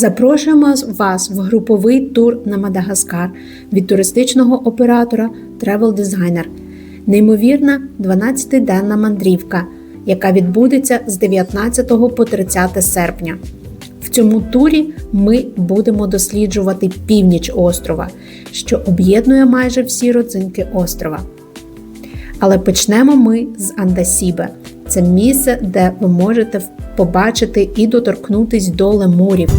Запрошуємо вас в груповий тур на Мадагаскар від туристичного оператора Travel Designer. Неймовірна 12-денна мандрівка, яка відбудеться з 19 по 30 серпня. В цьому турі ми будемо досліджувати північ острова, що об'єднує майже всі родзинки острова. Але почнемо ми з Андасібе. Це місце, де ви можете побачити і доторкнутись до лемурів.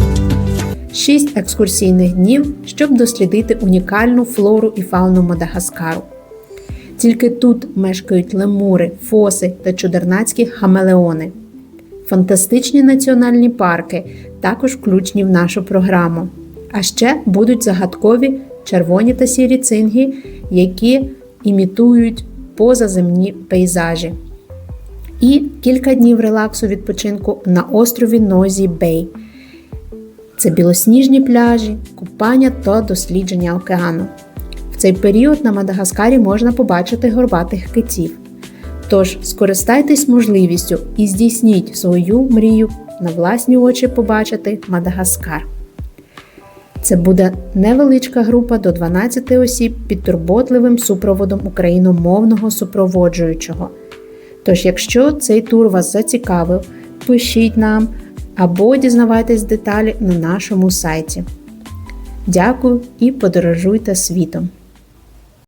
Шість екскурсійних днів, щоб дослідити унікальну флору і фауну Мадагаскару. Тільки тут мешкають лемури, фоси та чудернацькі хамелеони. Фантастичні національні парки також включені в нашу програму. А ще будуть загадкові червоні та сірі цинги, які імітують позаземні пейзажі. І кілька днів релаксу відпочинку на острові Нозі Бей. Це білосніжні пляжі, купання та дослідження океану. В цей період на Мадагаскарі можна побачити горбатих китів. Тож скористайтесь можливістю і здійсніть свою мрію на власні очі побачити Мадагаскар. Це буде невеличка група до 12 осіб під турботливим супроводом україномовного супроводжуючого. Тож, якщо цей тур вас зацікавив, пишіть нам або дізнавайтесь деталі на нашому сайті. Дякую і подорожуйте світом!